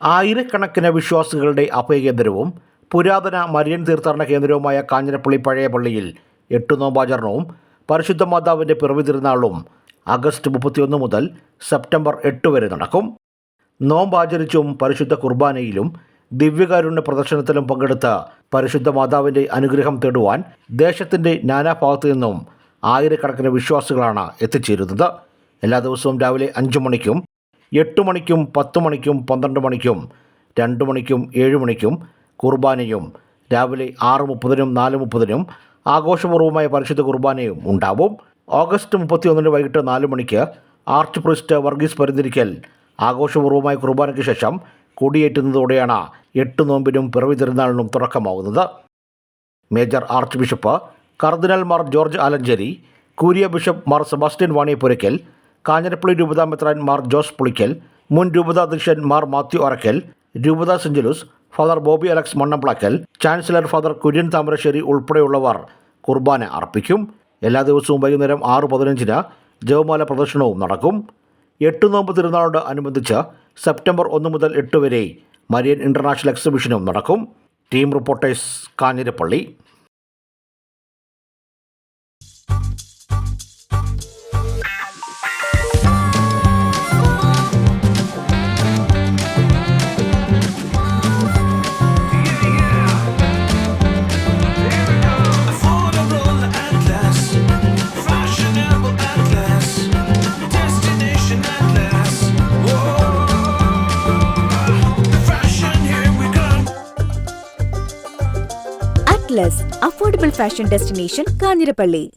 ആയിരക്കണക്കിന് വിശ്വാസികളുടെ അഭയകേന്ദ്രവും പുരാതന മരിയൻ തീർത്ഥാടന കേന്ദ്രവുമായ കാഞ്ഞിരപ്പള്ളി പഴയ പള്ളിയിൽ എട്ട് നോമ്പാചരണവും പരിശുദ്ധ മാതാവിന്റെ പിറവി തിരുനാളും ആഗസ്റ്റ് മുപ്പത്തിയൊന്ന് മുതൽ സെപ്റ്റംബർ എട്ട് വരെ നടക്കും. നോമ്പാചരിച്ചും പരിശുദ്ധ കുർബാനയിലും ദിവ്യകാരുണ്യ പ്രദർശനത്തിലും പങ്കെടുത്ത പരിശുദ്ധ മാതാവിന്റെ അനുഗ്രഹം തേടുവാൻ ദേശത്തിന്റെ നാനാഭാഗത്തു നിന്നും ആയിരക്കണക്കിന് വിശ്വാസികളാണ് എത്തിച്ചേരുന്നത്. എല്ലാ ദിവസവും രാവിലെ അഞ്ച് മണിക്കും എട്ട് മണിക്കും പത്ത് മണിക്കും പന്ത്രണ്ട് മണിക്കും രണ്ട് മണിക്കും ഏഴ് മണിക്കും കുർബാനയും രാവിലെ ആറ് മുപ്പതിനും നാല് മുപ്പതിനും ആഘോഷപൂർവമായ പരിശുദ്ധ കുർബാനയും ഉണ്ടാവും. ഓഗസ്റ്റ് മുപ്പത്തിയൊന്നിന് വൈകിട്ട് നാല് മണിക്ക് ആർച്ച് പ്രിസ്റ്റ് വർഗീസ് പരിന്തിരിക്കൽ ആഘോഷപൂർവമായ കുർബാനയ്ക്ക് ശേഷം കൊടിയേറ്റുന്നതോടെയാണ് എട്ട് നോമ്പിനും പിറവി തിരുനാളിനും തുടക്കമാവുന്നത് major archbishop cardinal Mar George Alencherry curia bishop Mar Sebastian Vaniyapurackal Kanjirappally രൂപതാ മെത്രാൻ മാർ ജോസ് പുളിക്കൽ മുൻ രൂപതാ അധ്യക്ഷൻ മാർ മാത്യു അറക്കൽ രൂപതാ syncellus father Bobby Alex Mannamplackal chancellor father Kurian Thamarassery ഉൾപ്പെടെയുള്ളവർ കുർബാന അർപ്പിക്കും. എല്ലാ ദിവസവും വൈകുന്നേരം ആറ് പതിനഞ്ചിന് ജവമാല പ്രദർശനവും നടക്കും. എട്ട് നോമ്പ് തിരുനാളോട് അനുബന്ധിച്ച് സെപ്റ്റംബർ ഒന്ന് മുതൽ എട്ട് വരെ മരിയൻ ഇന്റർനാഷണൽ എക്സിബിഷനും നടക്കും. Team reporters Kanjirappally. Atlas affordable fashion destination Kanjirappally